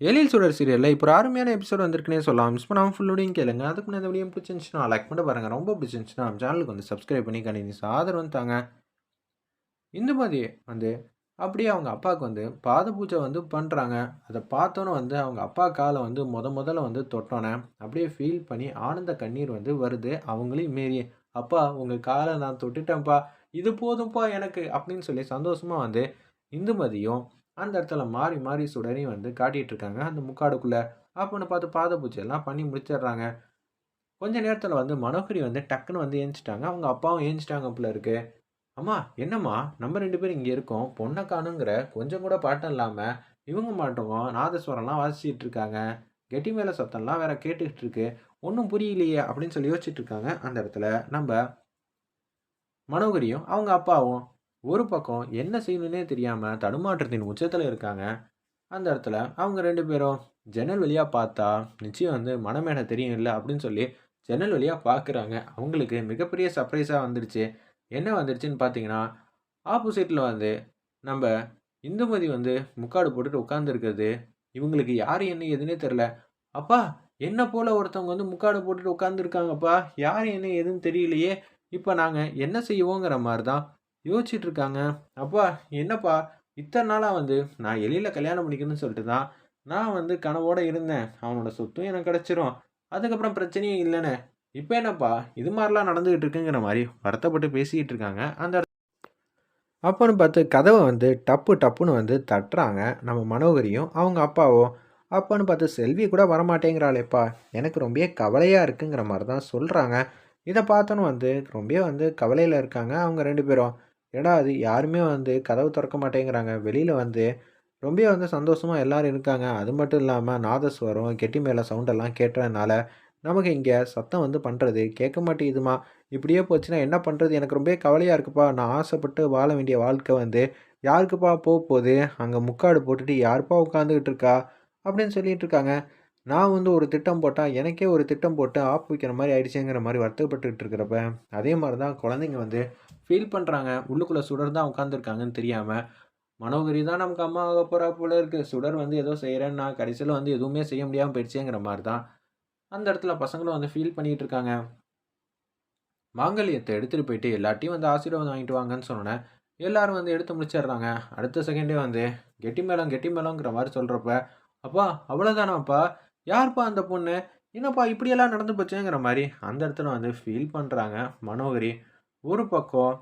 எழில் சுடர் சீரியலில் இப்போ ஒரு அருமையான எபிசோட் வந்திருக்குனே சொல்லலாம். மிஸ் பண்ணாமல் ஃபுல்லோடையும் கேளுங்க. அதுக்கு முன்னாடி வீடியோ பிடிச்சிருந்துச்சுன்னா லைக் பண்ணி பாருங்கள் ரொம்ப பிடிச்சிருந்துச்சுன்னா நம்ம சேனலுக்கு வந்து சப்ஸ்கிரைப் பண்ணி கண்டினியூஸ் ஆதரவு தாங்க. இந்த மாதிரி வந்து அப்படியே அவங்க அப்பாவுக்கு வந்து பாத பூஜை வந்து பண்ணுறாங்க அதை பார்த்தோன்னே வந்து அவங்க அப்பா காலை வந்து முத முதல்ல வந்து தொட்டோன்னே அப்படியே ஃபீல் பண்ணி ஆனந்த கண்ணீர் வந்து வருது. அவங்களையும் மீறி அப்பா உங்கள் காலை நான் தொட்டுட்டேன்ப்பா. இது போதும்ப்பா எனக்கு. அப்படின்னு சொல்லி சந்தோஷமாக வந்து இந்துமதியும் அந்த இடத்துல மாறி மாறி சுடரையும் வந்து காட்டிகிட்டு இருக்காங்க. அந்த முக்காடுக்குள்ளே அப்போன்னு பார்த்து பாத பூஜை பண்ணி முடிச்சிடுறாங்க. கொஞ்ச நேரத்தில் வந்து மனோகரி வந்து டக்குன்னு வந்து ஏஞ்சிட்டாங்க. அவங்க அப்பாவும் ஏஞ்சிட்டாங்க போல இருக்கு. அம்மா என்னம்மா? நம்ம ரெண்டு பேரும் இங்கே இருக்கோம். பொண்ணை காணுங்கிற கொஞ்சம் கூட பாட்டம் இல்லாமல் இவங்க மாட்டோம் நாதஸ்வரம்லாம் வாசிச்சிட்டு இருக்காங்க. கெட்டி மேலே சத்தம்லாம் வேற கேட்டுக்கிட்டு இருக்கு. ஒன்றும் புரியலையே அப்படின்னு சொல்லி யோசிச்சுட்டு இருக்காங்க. அந்த இடத்துல நம்ம மனோகரியும் அவங்க அப்பாவும் ஒரு பக்கம் என்ன செய்யணுன்னே தெரியாமல் தடுமாற்றத்தின் உச்சத்தில் இருக்காங்க. அந்த இடத்துல அவங்க ரெண்டு பேரும் ஜன்னல் வழியாக பார்த்தா நிச்சயம் வந்து மனமேன தெரியும் இல்லை அப்படின்னு சொல்லி ஜன்னல் வழியாக பார்க்குறாங்க அவங்களுக்கு மிகப்பெரிய சர்ப்ரைஸாக வந்துடுச்சு என்ன வந்துடுச்சுன்னு பார்த்தீங்கன்னா ஆப்போசிட்டில் வந்து நம்ம இந்துமதி வந்து முக்காடு போட்டுட்டு உட்காந்துருக்கிறது இவங்களுக்கு யார் என்ன எதுன்னே தெரில அப்பா என்ன போல் ஒருத்தவங்க வந்து முக்காடு போட்டுட்டு உட்காந்துருக்காங்கப்பா யார் என்ன எதுன்னு தெரியலையே. இப்போ நாங்கள் என்ன செய்வோங்கிற மாதிரி தான் யோசிச்சுட்டு இருக்காங்க அப்பா என்னப்பா? இத்தனை நாளாக வந்து நான் எளியில் கல்யாணம் பண்ணிக்கணும்னு சொல்லிட்டு தான் நான் வந்து கனவோடு இருந்தேன். அவனோட சொத்தும் எனக்கு கிடச்சிரும். அதுக்கப்புறம் பிரச்சனையும் இல்லைன்னு. இப்போ என்னப்பா? இது மாதிரிலாம் நடந்துகிட்டு இருக்குங்கிற மாதிரி வருத்தப்பட்டு பேசிக்கிட்டு இருக்காங்க. அந்த அப்போன்னு பார்த்து கதவை வந்து டப்பு டப்புன்னு வந்து தட்டுறாங்க. நம்ம மனோகரியும் அவங்க அப்பாவும். அப்போன்னு பார்த்து செல்வி கூட வரமாட்டேங்கிறாளேப்பா. எனக்கு ரொம்ப கவலையாக இருக்குங்கிற மாதிரி தான் சொல்கிறாங்க இதை பார்த்தோன்னு வந்து ரொம்ப வந்து கவலையில் இருக்காங்க அவங்க ரெண்டு பேரும். ஏடா அது யாருமே வந்து கதவு திறக்க மாட்டேங்கிறாங்க. வெளியில் வந்து ரொம்ப வந்து சந்தோஷமாக எல்லோரும் இருக்காங்க. அது மட்டும் இல்லாமல் நாதஸ்வரம் கெட்டி மேலே சவுண்டெல்லாம் கேட்டதுனால நமக்கு இங்கே சத்தம் வந்து பண்ணுறது கேட்க மாட்டேங்குதுமா? இப்படியே போச்சுன்னா என்ன பண்ணுறது எனக்கு ரொம்ப கவலையாக இருக்குப்பா. நான் ஆசைப்பட்டு வாழ வேண்டிய வாழ்க்கை வந்து யாருக்குப்பா போக போகுது? அங்கே முக்காடு போட்டுட்டு யாருப்பா உட்காந்துக்கிட்டு இருக்கா? அப்படின்னு சொல்லிகிட்டு இருக்காங்க. நான் வந்து ஒரு திட்டம் போட்டால் எனக்கே ஒரு திட்டம் போட்டு ஆப் வைக்கிற மாதிரி ஆயிடுச்சுங்கிற மாதிரி வருத்தப்பட்டுக்கிட்டு இருக்கிறப்ப அதே மாதிரி தான் குழந்தைங்க வந்து ஃபீல் பண்ணுறாங்க உள்ளுக்குள்ளே சுடர் தான் உட்காந்துருக்காங்கன்னு தெரியாமல் மனோகரி தான் நமக்கு அம்மா ஆக போகிறா போல இருக்குது சுடர் வந்து ஏதோ செய்கிறேன்னா கடைசியில் வந்து எதுவுமே செய்ய முடியாமல் போயிடுச்சேங்கிற மாதிரி தான் அந்த இடத்துல பசங்களும் வந்து ஃபீல் பண்ணிகிட்டு இருக்காங்க. மாங்கல்யத்தை எடுத்துகிட்டு போயிட்டு எல்லாத்தையும் வந்து ஆசீர்வாதம் வாங்கிட்டு வாங்கன்னு சொன்னேன் எல்லோரும் வந்து எடுத்து முடிச்சிடுறாங்க. அடுத்த செகண்டே வந்து கெட்டி மேளம் கெட்டி மேளங்கிற மாதிரி சொல்கிறப்ப அப்பா அவ்வளோதானாப்பா யார்ப்பா அந்த பொண்ணு? என்னப்பா இப்படியெல்லாம் நடந்து போச்சுங்கிற மாதிரி அந்த இடத்துல வந்து ஃபீல் பண்ணுறாங்க மனோகரி. ஒரு பக்கம்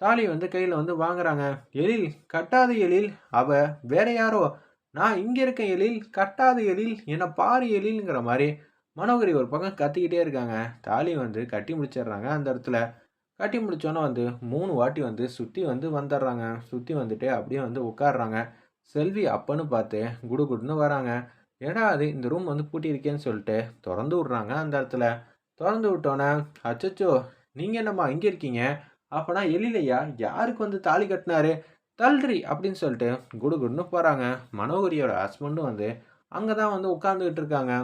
தாலி வந்து கையில் வந்து வாங்குறாங்க. எழில் கட்டாத எழில் அவ வேற யாரோ? நான் இங்கே இருக்க எழில் கட்டாத எழில் என்னை பாரு எழில்ங்கிற மாதிரி மனோகரி ஒரு பக்கம் கத்திக்கிட்டே இருக்காங்க. தாலி வந்து கட்டி முடிச்சிடுறாங்க அந்த இடத்துல. கட்டி முடிச்சோன்னே வந்து மூணு வாட்டி வந்து சுற்றி வந்து வந்துடுறாங்க. சுற்றி வந்துட்டு அப்படியே வந்து உட்காடுறாங்க செல்வி அப்பன்னு பார்த்து குடு குடுன்னு வராங்க. ஏடா அது இந்த ரூம் வந்து பூட்டியிருக்கேன்னு சொல்லிட்டு திறந்து விட்றாங்க அந்த இடத்துல. திறந்து விட்டோன்னே அச்சச்சோ நீங்கள் என்னம்மா இங்கே இருக்கீங்க? அப்போனா எழிலையா யாருக்கு வந்து தாலி கட்டினாரு? தல்றி அப்படின்னு சொல்லிட்டு குடு குடுன்னு போகிறாங்க மனோகரியோட ஹஸ்பண்டும் வந்து அங்கே தான் வந்து உட்காந்துக்கிட்டு இருக்காங்க.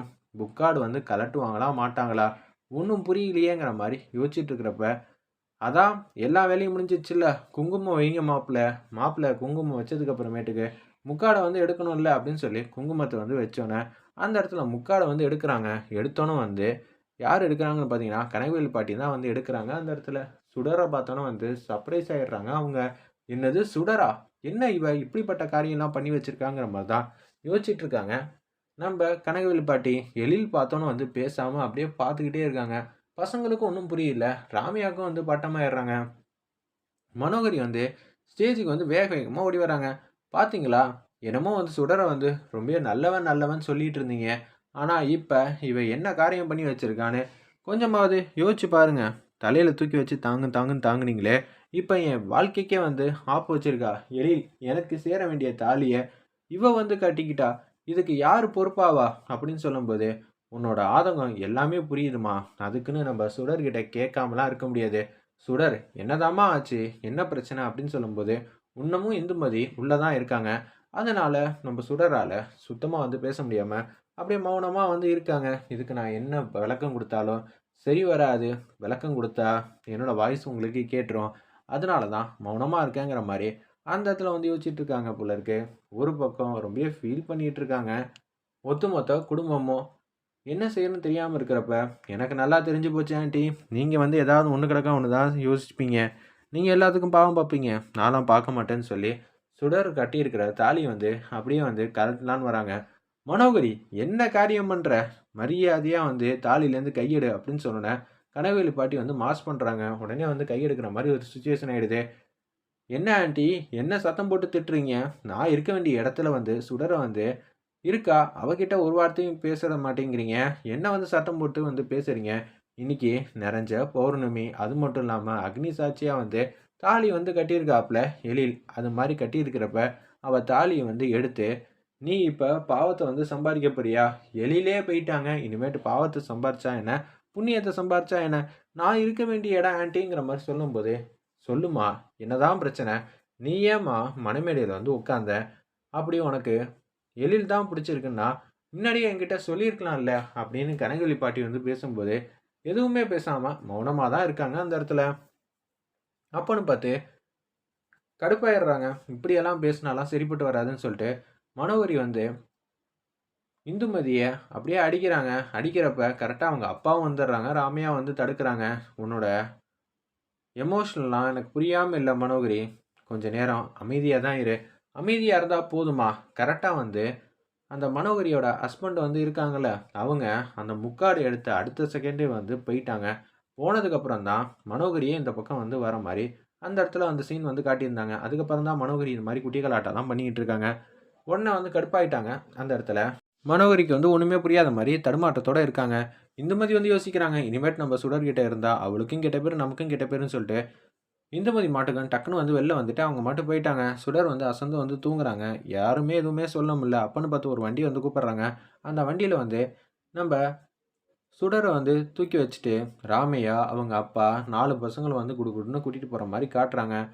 புக்கார்டு வந்து கலட்டுவாங்களா மாட்டாங்களா? ஒன்றும் புரியலையேங்கிற மாதிரி யோசிச்சுட்டு இருக்கிறப்ப அதான் எல்லா வேலையும் முடிஞ்சிச்சுல்ல குங்குமம் வைங்க மாப்பிள்ள மாப்பிள்ள குங்குமம் வச்சதுக்கப்புறமேட்டுக்கு முக்காடை வந்து எடுக்கணும்ல அப்படின்னு சொல்லி குங்குமத்தை வந்து வச்சோன்னே அந்த இடத்துல முக்காடை வந்து எடுக்கிறாங்க. எடுத்தோன்னே வந்து யார் எடுக்கிறாங்கன்னு பார்த்தீங்கன்னா கனகவேல் பாட்டி தான் வந்து எடுக்கிறாங்க. அந்த இடத்துல சுடரை பார்த்தோன்னே வந்து சர்ப்ரைஸ் ஆகிடுறாங்க அவங்க என்னது சுடரா? என்ன இவ இப்படிப்பட்ட காரியம்லாம் பண்ணி வச்சுருக்காங்கிற மாதிரி தான் யோசிச்சுட்டு இருக்காங்க. நம்ம கனகவேல் பாட்டி எழில் பார்த்தோன்னு வந்து பேசாமல் அப்படியே பார்த்துக்கிட்டே இருக்காங்க. பசங்களுக்கும் ஒன்றும் புரியல. ராமியாவுக்கும் வந்து பட்டமாயிடுறாங்க. மனோகரி வந்து ஸ்டேஜுக்கு வந்து வேக வேகமாக ஓடி வராங்க. பார்த்தீங்களா என்னமோ வந்து சுடரை வந்து ரொம்ப நல்லவன் நல்லவன் சொல்லிட்டு இருந்தீங்க. ஆனால் இப்போ இவன் என்ன காரியம் பண்ணி வச்சுருக்கான்னு கொஞ்சமாவது யோசிச்சு பாருங்க. தலையில் தூக்கி வச்சு தாங்கு தாங்குன்னு தாங்குனீங்களே. இப்போ என் வாழ்க்கைக்கே வந்து ஆப்பு வச்சுருக்கா. எழில் எனக்கு சேர வேண்டிய தாலியை இவ வந்து கட்டிக்கிட்டா. இதுக்கு யார் பொறுப்பாவா? அப்படின்னு சொல்லும்போது உன்னோட ஆதங்கம் எல்லாமே புரியுதுமா. அதுக்குன்னு நம்ம சுடர்கிட்ட கேட்காமலாம் இருக்க முடியாது. சுடர் என்னதாம்மா ஆச்சு? என்ன பிரச்சனை? அப்படின்னு சொல்லும்போது இன்னமும் இந்துமதி உள்ளே தான் இருக்காங்க. அதனால் நம்ம சுடரால் சுத்தமாக வந்து பேச முடியாமல் அப்படியே மௌனமாக வந்து இருக்காங்க. இதுக்கு நான் என்ன விளக்கம் கொடுத்தாலும் சரி வராது. விளக்கம் கொடுத்தா என்னோடய வாய்ஸ் உங்களுக்கு கேட்டுரும். அதனால தான் மௌனமாக இருக்கேங்கிற மாதிரி அந்த இடத்துல வந்து யோசிச்சுட்டு இருக்காங்க போல இருக்கு. ஒரு பக்கம் ரொம்ப ஃபீல் பண்ணிகிட்டு இருக்காங்க. ஒத்துமொத்த குடும்பமும் என்ன செய்யணும்னு தெரியாமல் இருக்கிறப்ப எனக்கு நல்லா தெரிஞ்சு போச்சு ஆண்டி நீங்கள் வந்து ஏதாவது ஒன்று கிடக்க ஒன்று தான் யோசிப்பீங்க நீங்கள் எல்லாத்துக்கும் பாவம் பார்ப்பீங்க நான்லாம் பார்க்க மாட்டேன்னு சொல்லி சுடர் கட்டியிருக்கிற தாலி வந்து அப்படியே வந்து கலட்டலான்னு வராங்க. மனோகரி என்ன காரியம் பண்ணுற மரியாதையாக வந்து தாலிலேருந்து கையெடு அப்படின்னு சொன்னேன் கனவேலி பாட்டி வந்து மாஸ் பண்ணுறாங்க உடனே வந்து கையெடுக்கிற மாதிரி ஒரு சுச்சுவேஷன் ஆகிடுது என்ன ஆண்டி? என்ன சத்தம் போட்டு திட்டுறீங்க? நான் இருக்க வேண்டிய இடத்துல வந்து சுடரை வந்து இருக்கா? அவகிட்ட ஒரு வார்த்தையும் பேசுற மாட்டேங்கிறீங்க. என்ன வந்து சத்தம் போட்டு வந்து பேசுறீங்க? இன்னைக்கு நிறைஞ்ச பௌர்ணமி அது மட்டும் இல்லாமல் அக்னி சாட்சியாக வந்து தாலி வந்து கட்டியிருக்காப்புல எழில். அது மாதிரி கட்டியிருக்கிறப்ப அவள் தாலியை வந்து எடுத்து நீ இப்போ பாவத்தை வந்து சம்பாதிக்க போறியா? எழிலே போயிட்டாங்க. இனிமேட்டு பாவத்தை சம்பாரிச்சா என்ன? புண்ணியத்தை சம்பாரிச்சா என்ன? நான் இருக்க வேண்டிய இடம் ஆன்ட்டிங்கிற மாதிரி சொல்லும்போது சொல்லுமா என்னதான் பிரச்சனை. நீ ஏம்மா மனமேடையில் வந்து உட்காந்த அப்படி உனக்கு எழில் தான் பிடிச்சிருக்குன்னா முன்னாடியே என்கிட்ட சொல்லியிருக்கலாம்ல? அப்படின்னு கனகவெளி பாட்டி வந்து பேசும்போது எதுவுமே பேசாமல் மௌனமாக தான் இருக்காங்க அந்த இடத்துல. அப்போன்னு பார்த்து கடுப்பாயிடுறாங்க. இப்படியெல்லாம் பேசினாலாம் சரிப்பட்டு வராதுன்னு சொல்லிட்டு மனோகரி வந்து இந்துமதியை அப்படியே அடிக்கிறாங்க. அடிக்கிறப்ப கரெக்டாக அவங்க அப்பாவும் வந்துடுறாங்க. ராமையா வந்து தடுக்கிறாங்க. உன்னோட எமோஷ்னல்லாம் எனக்கு புரியாமல் இல்லை மனோகரி. கொஞ்சம் நேரம் அமைதியாக தான் இரு. அமைதியாக இருந்தால் போதுமா? கரெக்டாக வந்து அந்த மனோகரியோட ஹஸ்பண்ட் வந்து இருக்காங்கள அவங்க அந்த முக்காடு எடுத்த அடுத்த செகண்டே வந்து போயிட்டாங்க. போனதுக்கப்புறம் தான் மனோகரியே இந்த பக்கம் வந்து வர மாதிரி அந்த இடத்துல அந்த சீன் வந்து காட்டியிருந்தாங்க. அதுக்கப்புறம் தான் மனோகரி இந்த மாதிரி குட்டிகளாட்டெல்லாம் பண்ணிக்கிட்டு இருக்காங்க. உடனே வந்து கடுப்பாயிட்டாங்க அந்த இடத்துல. மனோகரிக்கு வந்து ஒன்றுமே புரியாத மாதிரி தடுமாட்டத்தோடு இருக்காங்க. இந்த மாதிரி வந்து யோசிக்கிறாங்க. இனிமேட் நம்ம சுடர்கிட்ட இருந்தால் அவளுக்கும் கெட்ட பேர் நமக்கும் கெட்ட பேருன்னு சொல்லிட்டு இந்துமதி மாட்டுக்கன் டக்குன்னு வந்து வெளில வந்துட்டு அவங்க மட்டும் போயிட்டாங்க. சுடர் வந்து அசந்து வந்து தூங்குறாங்க. யாருமே எதுவுமே சொல்ல முடியல. அப்பன்னு பார்த்து ஒரு வண்டி வந்து கூப்பிட்றாங்க. அந்த வண்டியில் வந்து நம்ம சுடரை வந்து தூக்கி வச்சுட்டு ராமையா அவங்க அப்பா நாலு பசங்களை வந்து குடுக்குடுன்னு கூட்டிகிட்டு போகிற மாதிரி காட்டுறாங்க.